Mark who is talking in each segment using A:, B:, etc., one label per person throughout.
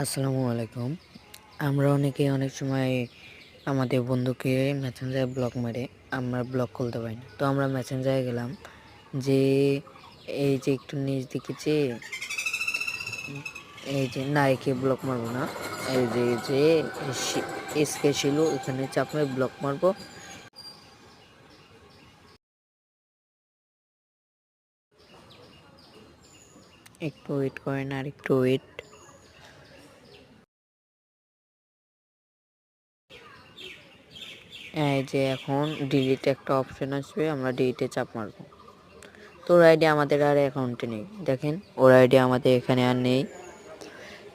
A: আসসালামু আলাইকুম। আমরা অনেকে অনেক সময় আমাদের বন্ধুকে মেসেঞ্জারে ব্লক মেরে, আমরা ব্লক খুলতে পারি না। তো আমরা মেসেঞ্জারে গেলাম যে, এই যে একটু নিচ যে, এই যে না একে ব্লক মারবো না, এই যে যে এসকে ছিল এখানে চাপ মেরে ব্লক মারবো। একটু ওয়েট করেন আর একটু ওয়েট এই যে এখন ডিলিট একটা অপশন আসবে, আমরা ডিলিটে চাপ মারবো। তো ওর আইডি আমাদের আর অ্যাকাউন্টে নেই, দেখেন, ওর আইডি আমাদের এখানে আর নেই।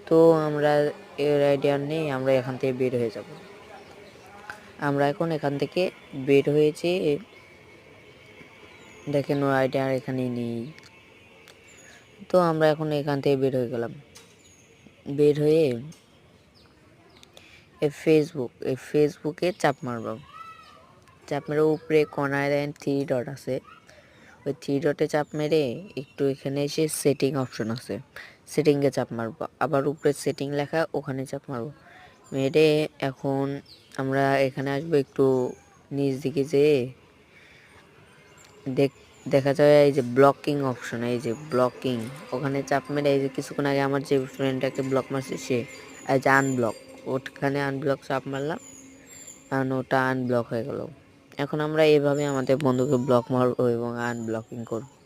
A: তো আমরা এর আইডি আর নেই, আমরা এখান থেকে বের হয়ে যাব। আমরা এখন এখান থেকে বের হয়েছি, দেখেন ওর আইডি আর এখানে নেই। তো আমরা এখন এখান থেকে বের হয়ে গেলাম। বের হয়ে এই ফেসবুক এই ফেসবুকে চাপ মারব। চাপ মেরে উপরে কর্নার দেন থ্রি ডট আছে। ওই থ্রি ডটে চাপ মেরে একটু এখানে এসে সেটিং অপশন আছে। সেটিংয়ে চাপ মারবো। আবার উপরে সেটিং লেখা ওখানে চাপ মারবো। মেরে এখন আমরা এখানে আসব একটু নিচ দিকে যেয়ে। দেখ, দেখা যায় এই যে ব্লকিং অপশন এই যে ব্লকিং ওখানে চাপ মেরে এই যে কিছুক্ষণ আগে আমার যে ফ্রেন্ডটাকে ব্লক মারছে সে, এই যে আনব্লক ওখানে আনব্লক চাপ মারলাম। কারণ ওটা আনব্লক হয়ে গেল। এখন আমরা এভাবে আমাদের বন্ধুকে ব্লক মারবো এবং আনব্লকিং করব।